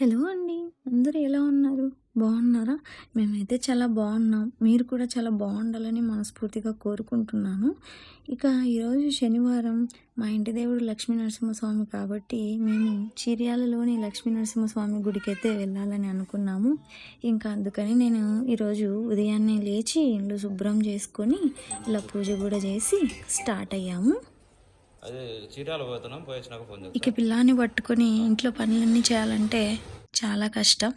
Hello అండి అందరూ ఎలా ఉన్నారు? బాగున్నారా? మేమైతే చాలా బాగున్నాం. మీరు కూడా చాలా బాగుండాలని మనస్ఫూర్తిగా కోరుకుంటున్నాను. ఇక ఈరోజు శనివారం మా ఇంటి దేవుడు లక్ష్మీ నరసింహస్వామి కాబట్టి మేము చిర్యాలలోని లక్ష్మీ నరసింహస్వామి గుడికి అయితే వెళ్ళాలని అనుకున్నాము. ఇంకా అందుకని నేను ఈరోజు ఉదయాన్నే లేచి ఇల్లు శుభ్రం చేసుకొని ఇలా పూజ కూడా చేసి స్టార్ట్ అయ్యాము. ఇక పిల్లాన్ని పట్టుకొని ఇంట్లో పనులన్నీ చేయాలంటే చాలా కష్టం.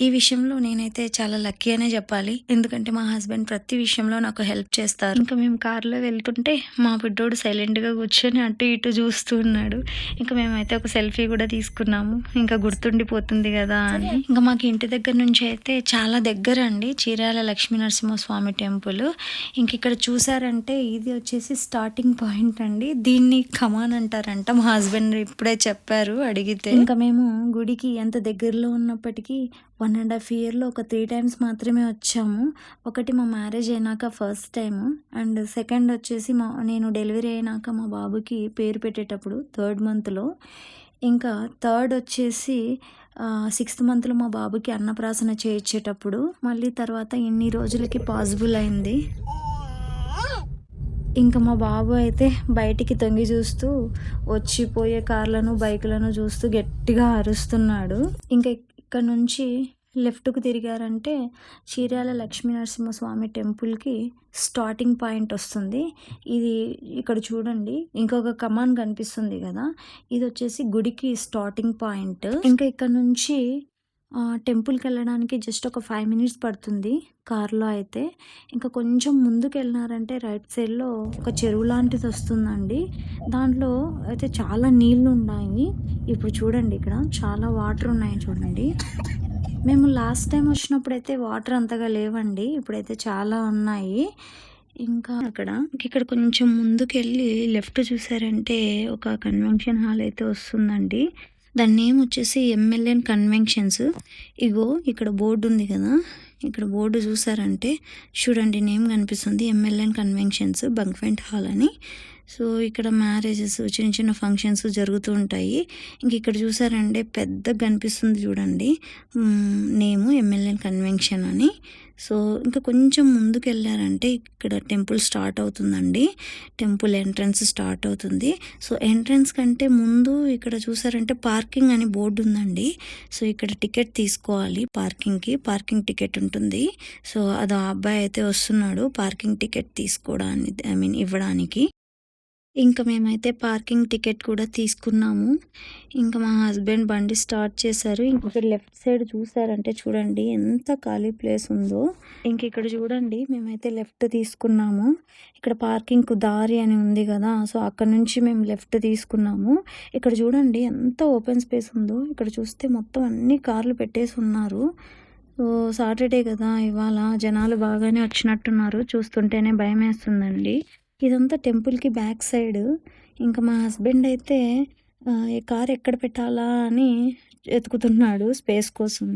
ఈ విషయంలో నేనైతే చాలా లక్కీ అనే చెప్పాలి. ఎందుకంటే మా హస్బెండ్ ప్రతి విషయంలో నాకు హెల్ప్ చేస్తారు. ఇంకా మేము కార్లో వెళ్తుంటే మా బిడ్డోడు సైలెంట్గా కూర్చొని అటు ఇటు చూస్తూ ఉన్నాడు. ఇంకా మేమైతే ఒక సెల్ఫీ కూడా తీసుకున్నాము. ఇంకా గుర్తుండిపోతుంది కదా అని. ఇంకా మాకు ఇంటి దగ్గర నుంచి అయితే చాలా దగ్గర అండి. చీరాల లక్ష్మీ నరసింహస్వామి టెంపుల్. ఇంక ఇక్కడ చూసారంటే ఇది వచ్చేసి స్టార్టింగ్ పాయింట్ అండి. దీన్ని కమాన్ అంటారంట మా హస్బెండ్ ఇప్పుడే చెప్పారు అడిగితే. ఇంకా మేము గుడికి ఎంత దగ్గరలో ఉన్నప్పటికీ వన్ అండ్ హాఫ్ ఇయర్లో ఒక త్రీ టైమ్స్ మాత్రమే వచ్చాము. ఒకటి మా మ్యారేజ్ అయినాక ఫస్ట్ టైం అండ్ సెకండ్ వచ్చేసి మా నేను డెలివరీ అయినాక మా బాబుకి పేరు పెట్టేటప్పుడు థర్డ్ మంత్లో ఇంకా థర్డ్ వచ్చేసి సిక్స్త్ మంత్లో మా బాబుకి అన్నప్రాసన చేయించేటప్పుడు మళ్ళీ తర్వాత ఇన్ని రోజులకి పాసిబుల్ అయింది. ఇంకా మా బాబు అయితే బయటికి తొంగి చూస్తూ వచ్చిపోయే కార్లను బైకులను చూస్తూ గట్టిగా అరుస్తున్నాడు. ఇంకా ఇక్కడ నుంచి లెఫ్ట్కు తిరిగారంటే చీరాల లక్ష్మీ నరసింహస్వామి టెంపుల్కి స్టార్టింగ్ పాయింట్ వస్తుంది. ఇది ఇక్కడ చూడండి ఇంకొక కమాన్ కనిపిస్తుంది కదా. ఇది వచ్చేసి గుడికి స్టార్టింగ్ పాయింట్. ఇంకా ఇక్కడ నుంచి టెంపుల్కి వెళ్ళడానికి జస్ట్ ఒక ఫైవ్ మినిట్స్ పడుతుంది కారులో అయితే. ఇంకా కొంచెం ముందుకు వెళ్ళినారంటే రైట్ సైడ్లో ఒక చెరువు లాంటిది వస్తుందండి. దాంట్లో అయితే చాలా నీళ్ళు ఉన్నాయి. ఇప్పుడు చూడండి ఇక్కడ చాలా వాటర్ ఉన్నాయి చూడండి. మేము లాస్ట్ టైం వచ్చినప్పుడు అయితే వాటర్ అంతగా లేవండి. ఇప్పుడైతే చాలా ఉన్నాయి. ఇంకా అక్కడ ఇక్కడ కొంచెం ముందుకెళ్ళి లెఫ్ట్ చూసారంటే ఒక కన్వెన్షన్ హాల్ అయితే వస్తుందండి. దాని నేమ్ వచ్చేసి ఎంఎల్ఎన్ కన్వెన్షన్స్ ఇగో ఇక్కడ బోర్డు ఉంది కదా. ఇక్కడ బోర్డు చూసారంటే చూడండి నేమ్ కనిపిస్తుంది ఎంఎల్ఎన్ కన్వెన్షన్స్ బంక్వెంట్ హాల్ అని. సో ఇక్కడ మ్యారేజెస్ చిన్న చిన్న ఫంక్షన్స్ జరుగుతూ ఉంటాయి. ఇంక ఇక్కడ చూసారంటే పెద్దగా కనిపిస్తుంది చూడండి. నేము ఎమ్మెల్యే కన్వెన్షన్ అని. సో ఇంకా కొంచెం ముందుకు వెళ్ళారంటే ఇక్కడ టెంపుల్ స్టార్ట్ అవుతుందండి. టెంపుల్ ఎంట్రన్స్ స్టార్ట్ అవుతుంది. సో ఎంట్రన్స్ కంటే ముందు ఇక్కడ చూసారంటే పార్కింగ్ అని బోర్డు ఉందండి. సో ఇక్కడ టికెట్ తీసుకోవాలి పార్కింగ్కి. పార్కింగ్ టికెట్ ఉంటుంది. సో అది ఆ అబ్బాయి అయితే వస్తున్నాడు పార్కింగ్ టికెట్ తీసుకోవడానికి ఐ మీన్ ఇవ్వడానికి. ఇంకా మేమైతే పార్కింగ్ టికెట్ కూడా తీసుకున్నాము. ఇంకా మా హస్బెండ్ బండి స్టార్ట్ చేశారు. ఇంక ఇక్కడ లెఫ్ట్ సైడ్ చూసారంటే చూడండి ఎంత ఖాళీ ప్లేస్ ఉందో. ఇంక ఇక్కడ చూడండి మేమైతే లెఫ్ట్ తీసుకున్నాము. ఇక్కడ పార్కింగ్ దారి అని ఉంది కదా సో అక్కడ నుంచి మేము లెఫ్ట్ తీసుకున్నాము. ఇక్కడ చూడండి ఎంత ఓపెన్ స్పేస్ ఉందో. ఇక్కడ చూస్తే మొత్తం అన్ని కార్లు పెట్టేసి ఉన్నారు. సో సాటర్డే కదా ఇవాళ జనాలు బాగానే వచ్చినట్టున్నారు. చూస్తుంటేనే భయం వేస్తుందండి ఇదంతా టెంపుల్కి బ్యాక్ సైడ్. ఇంకా మా హస్బెండ్ అయితే ఈ కార్ ఎక్కడ పెట్టాలా అని వెతుకుతున్నాడు స్పేస్ కోసం.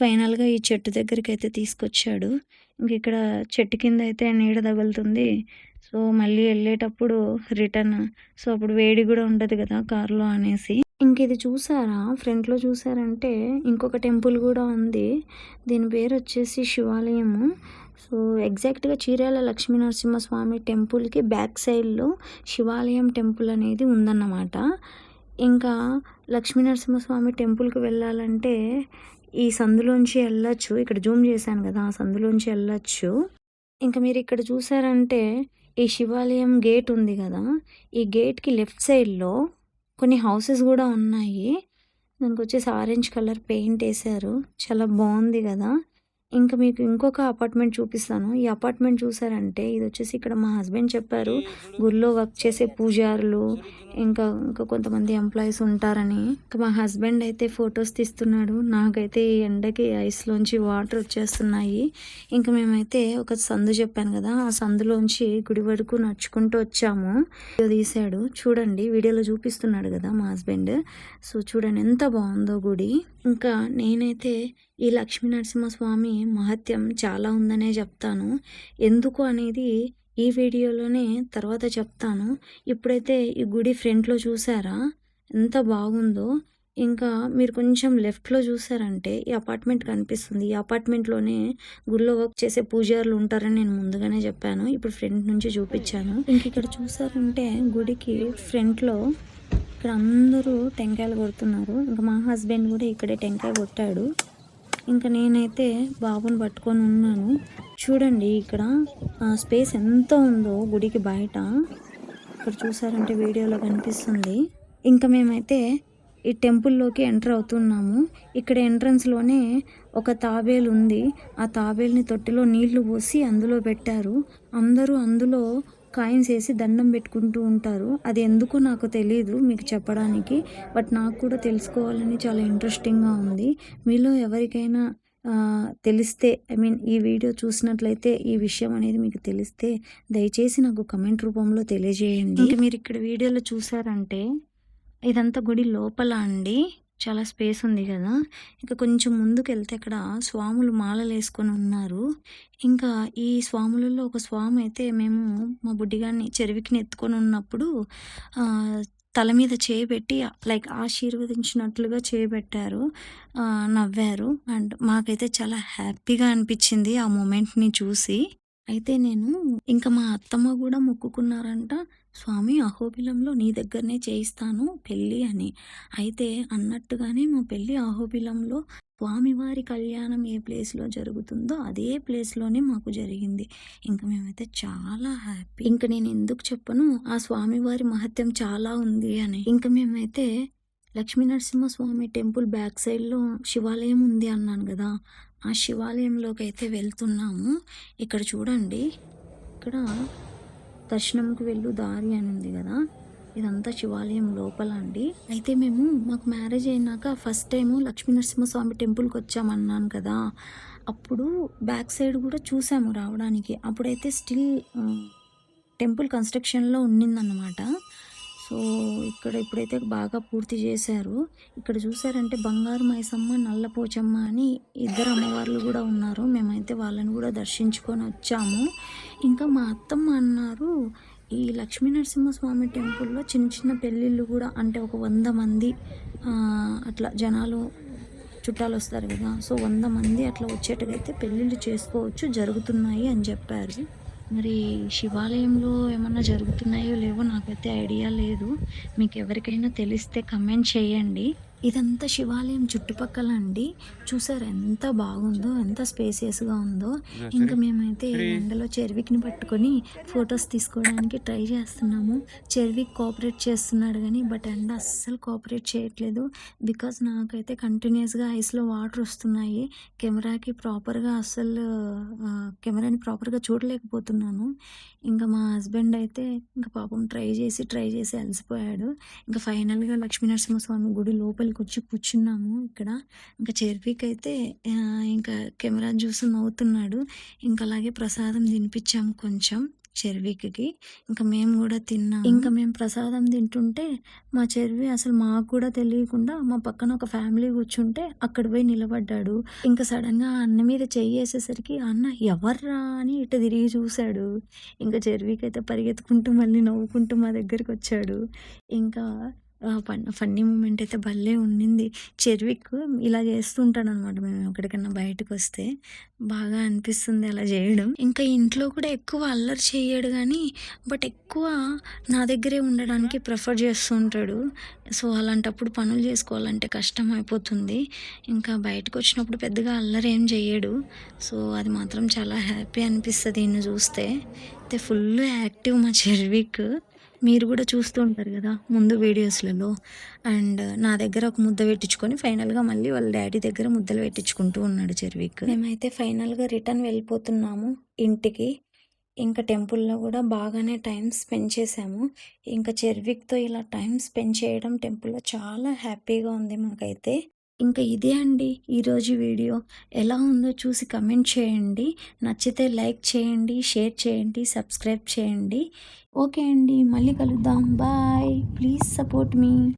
ఫైనల్గా ఈ చెట్టు దగ్గరికి అయితే తీసుకొచ్చాడు. ఇంక ఇక్కడ చెట్టు కింద అయితే నీడ తగులుతుంది. సో మళ్ళీ వెళ్ళేటప్పుడు రిటర్న్. సో అప్పుడు వేడి కూడా ఉండదు కదా కార్లో అనేసి. ఇంక ఇది చూసారా? ఫ్రంట్లో చూసారంటే ఇంకొక టెంపుల్ కూడా ఉంది. దీని పేరు వచ్చేసి శివాలయము. సో ఎగ్జాక్ట్గా చీరాల లక్ష్మీ నరసింహస్వామి టెంపుల్కి బ్యాక్ సైడ్లో శివాలయం టెంపుల్ అనేది ఉందన్నమాట. ఇంకా లక్ష్మీ నరసింహస్వామి టెంపుల్కి వెళ్ళాలంటే ఈ సందులోంచి వెళ్ళొచ్చు. ఇక్కడ జూమ్ చేశాను కదా ఆ సందులోంచి వెళ్ళొచ్చు. ఇంకా మీరు ఇక్కడ చూసారంటే ఈ శివాలయం గేట్ ఉంది కదా ఈ గేట్కి లెఫ్ట్ సైడ్లో కొన్ని హౌసెస్ కూడా ఉన్నాయి. దానికి వచ్చేసి ఆరెంజ్ కలర్ పెయింట్ వేశారు. చాలా బాగుంది కదా. ఇంకా మీకు ఇంకొక అపార్ట్మెంట్ చూపిస్తాను. ఈ అపార్ట్మెంట్ చూసారంటే ఇది వచ్చేసి ఇక్కడ మా హస్బెండ్ చెప్పారు. గుడిలో వర్క్ చేసే పూజారులు ఇంకా ఇంకా కొంతమంది ఎంప్లాయీస్ ఉంటారని. ఇంకా మా హస్బెండ్ అయితే ఫొటోస్ తీస్తున్నాడు. నాకైతే ఈ ఎండకి ఐస్లోంచి వాటర్ వచ్చేస్తున్నాయి. ఇంకా మేమైతే ఒక సందు చెప్పాను కదా ఆ సందులోంచి గుడి వరకు నడుచుకుంటూ వచ్చాము. వీడియో తీశాడు. చూడండి వీడియోలో చూపిస్తున్నాడు కదా మా హస్బెండ్ సో చూడండి ఎంత బాగుందో గుడి. ఇంకా నేనైతే ఈ లక్ష్మీ నరసింహస్వామి మహత్యం చాలా ఉందనే చెప్తాను ఎందుకు అనేది ఈ వీడియోలోనే తర్వాత చెప్తాను ఇప్పుడైతే ఈ గుడి ఫ్రంట్లో చూసారా ఎంత బాగుందో ఇంకా మీరు కొంచెం లెఫ్ట్‌లో చూసారంటే ఈ అపార్ట్మెంట్ కనిపిస్తుంది. ఈ అపార్ట్మెంట్‌లోనే గుడిలో వర్క్ చేసే పూజారులు ఉంటారని నేను ముందుగానే చెప్పాను. ఇప్పుడు ఫ్రంట్ నుంచి చూపించాను. ఇంక ఇక్కడ చూసారంటే గుడికి ఫ్రంట్‌లో ఇక్కడ అందరూ టెంకాయలు కొడుతున్నారు. ఇంకా మా హస్బెండ్ కూడా ఇక్కడే టెంకాయ కొట్టాడు. ఇంకా నేనైతే బాబుని పట్టుకొని ఉన్నాను. చూడండి ఇక్కడ ఆ స్పేస్ ఎంత ఉందో గుడికి బయట. ఇక్కడ చూసారంటే వీడియోలో కనిపిస్తుంది. ఇంకా మేమైతే ఈ టెంపుల్‌లోకి ఎంటర్ అవుతున్నాము. ఇక్కడ ఎంట్రన్స్‌లోనే ఒక తాబేలు ఉంది. ఆ తాబేల్ని తొట్టిలో నీళ్ళు పోసి అందులో పెట్టారు. అందరూ అందులో కాయిన్స్ వేసి దండం పెట్టుకుంటూ ఉంటారు. అది ఎందుకో నాకు తెలీదు మీకు చెప్పడానికి. బట్ నాకు కూడా తెలుసుకోవాలని చాలా ఇంట్రెస్టింగ్‌గా ఉంది. మీలో ఎవరికైనా తెలిస్తే ఐ మీన్ ఈ వీడియో చూసినట్లయితే ఈ విషయం అనేది మీకు తెలిస్తే దయచేసి నాకు కమెంట్ రూపంలో తెలియజేయండి. మీరు ఇక్కడ వీడియోలో చూసారంటే ఇదంతా గుడి లోపల అండి. చాలా స్పేస్ ఉంది కదా! ఇంకా కొంచెం ముందుకెళ్తే ఇక్కడ స్వాములు మాలలు వేసుకొని ఉన్నారు. ఇంకా ఈ స్వాములలో ఒక స్వామి అయితే మేము మా బుడ్డిగాడిని చెరువికిని ఎత్తుకొని ఉన్నప్పుడు తల మీద చేయబెట్టి లైక్ ఆశీర్వదించినట్లుగా చేయబెట్టారు నవ్వారు. అండ్ మాకైతే చాలా హ్యాపీగా అనిపించింది ఆ మూమెంట్ని చూసి. అయితే నేను ఇంకా మా అత్తమ్మ కూడా మొక్కుకున్నారంట. స్వామి అహోబిలంలో నీ దగ్గరనే చేయిస్తాను పెళ్ళి అని. అయితే అన్నట్టుగానే మా పెళ్ళి అహోబిలంలో స్వామివారి కళ్యాణం ఏ ప్లేస్‌లో జరుగుతుందో అదే ప్లేస్‌లోనే మాకు జరిగింది. ఇంకా మేమైతే చాలా హ్యాపీ. ఇంక నేను ఎందుకు చెప్పను ఆ స్వామివారి మహత్యం చాలా ఉంది అని. ఇంకా మేమైతే లక్ష్మీ నరసింహస్వామి టెంపుల్ బ్యాక్ సైడ్‌లో శివాలయం ఉంది అన్నాను కదా! ఆ శివాలయంలోకి అయితే వెళ్తున్నాము. ఇక్కడ చూడండి. ఇక్కడ దర్శనంకి వెళ్ళు దారి అని ఉంది కదా! ఇదంతా శివాలయం లోపల అండి. అయితే మేము మాకు మ్యారేజ్ అయినాక ఫస్ట్ టైము లక్ష్మీ నరసింహస్వామి టెంపుల్‌కి వచ్చామన్నాను కదా! అప్పుడు బ్యాక్ సైడ్ కూడా చూసాము రావడానికి. అప్పుడైతే స్టిల్ టెంపుల్ కన్‌స్ట్రక్షన్‌లో ఉన్నిందనమాట. సో, ఇక్కడ ఇప్పుడైతే బాగా పూర్తి చేశారు. ఇక్కడ చూసారంటే బంగారు మైసమ్మ, నల్ల పోచమ్మ అని ఇద్దరు అమ్మవార్లు కూడా ఉన్నారు. మేమైతే వాళ్ళని కూడా దర్శించుకొని వచ్చాము. ఇంకా మా అత్తమ్మ అన్నారు ఈ లక్ష్మీ నరసింహస్వామి టెంపుల్‌లో చిన్న చిన్న పెళ్ళిళ్ళు కూడా అంటే ఒక వంద మంది అట్లా జనాలు చుట్టాలు వస్తారు కదా! సో, వంద మంది అట్లా వచ్చేట్టుగైతే పెళ్ళిళ్ళు చేసుకోవచ్చు. జరుగుతున్నాయి అని చెప్పారు. మరి శివాలయంలో ఏమన్నా జరుగుతున్నాయో లేవో నాకైతే ఐడియా లేదు. మీకు ఎవరికైనా తెలిస్తే కమెంట్ చేయండి. ఇదంతా శివాలయం చుట్టుపక్కల అండి. చూసారా ఎంత బాగుందో, ఎంత స్పేసియస్‌గా ఉందో. ఇంక మేమైతే ఎండలో చెర్విక్‌ని పట్టుకొని ఫోటోస్ తీసుకోవడానికి ట్రై చేస్తున్నాము. చెర్విక్ కోఆపరేట్ చేస్తున్నాడు గానీ బట్ ఎండ అస్సలు కోఆపరేట్ చేయట్లేదు. బికాజ్ నాకైతే కంటిన్యూయస్‌గా ఐస్‌లో వాటర్ వస్తున్నాయి. కెమెరాకి ప్రాపర్‌గా అస్సలు కెమెరాని ప్రాపర్‌గా చూడలేకపోతున్నాను. ఇంక మా హస్బెండ్ అయితే ఇంక పాపం ట్రై చేసి, ట్రై చేసి అలసిపోయాడు. ఇంక ఫైనల్‌గా లక్ష్మీ నరసింహస్వామి గుడి లోపలికొచ్చి కూర్చున్నాము ఇక్కడ. ఇంకా చెర్విక్ అయితే ఇంకా కెమెరాని చూసి నవ్వుతున్నాడు. ఇంకా అలాగే ప్రసాదం తినిపించాము కొంచెం చెర్వీకి ఇంకా మేము కూడా తిన్నాం ఇంకా మేము ప్రసాదం తింటుంటే మా చెర్వి అసలు మాకు కూడా తెలియకుండా మా పక్కన ఒక ఫ్యామిలీ కూర్చుంటే అక్కడ పోయి నిలబడ్డాడు. ఇంకా సడన్గా ఆ అన్న మీద చెయ్యేసేసరికి ఆ అన్న ఎవర్రా అని ఇటు తిరిగి చూశాడు ఇంకా చెర్వీకి అయితే పరిగెత్తుకుంటూ మళ్ళీ నవ్వుకుంటూ మా దగ్గరికొచ్చాడు. ఇంకా ఫన్నీ మూమెంట్ అయితే భలే ఉండింది. చెర్విక్ ఇలా చేస్తూ ఉంటాడనమాట మేము ఎక్కడికన్నా బయటకొస్తే. బాగా అనిపిస్తుంది అలా చేయడం. ఇంకా ఇంట్లో కూడా ఎక్కువ అల్లరి చేయడు కానీ బట్ ఎక్కువ నా దగ్గరే ఉండడానికి ప్రిఫర్ చేస్తూ ఉంటాడు. సో, అలాంటప్పుడు పనులు చేసుకోవాలంటే కష్టం అయిపోతుంది. ఇంకా బయటకొచ్చినప్పుడు పెద్దగా అల్లరి ఏం చేయడు సో, అది మాత్రం చాలా హ్యాపీ అనిపిస్తుంది ఈయన్ని చూస్తే. అయితే ఫుల్ యాక్టివ్ మా చెర్విక్. మీరు కూడా చూస్తూ ఉంటారు కదా! ముందు వీడియోస్‌లలో. అండ్ నా దగ్గర ఒక ముద్ద పెట్టించుకొని ఫైనల్‌గా మళ్ళీ వాళ్ళ డాడీ దగ్గర ముద్దలు పెట్టించుకుంటూ ఉన్నాడు చెర్విక్. మేమైతే ఫైనల్‌గా రిటర్న్ వెళ్ళిపోతున్నాము ఇంటికి. ఇంకా టెంపుల్‌లో కూడా బాగానే టైం స్పెండ్ చేసాము ఇంకా చెర్విక్‌తో ఇలా టైం స్పెండ్ చేయడం టెంపుల్‌లో చాలా హ్యాపీగా ఉంది మాకైతే. ఇంకా ఇదే అండి ఈరోజు వీడియో. ఎలా ఉందో చూసి కమెంట్ చేయండి. నచ్చితే లైక్ చేయండి, షేర్ చేయండి, సబ్స్క్రైబ్ చేయండి. ఓకే అండి. మళ్ళీ కలుద్దాం. బాయ్. Please support me.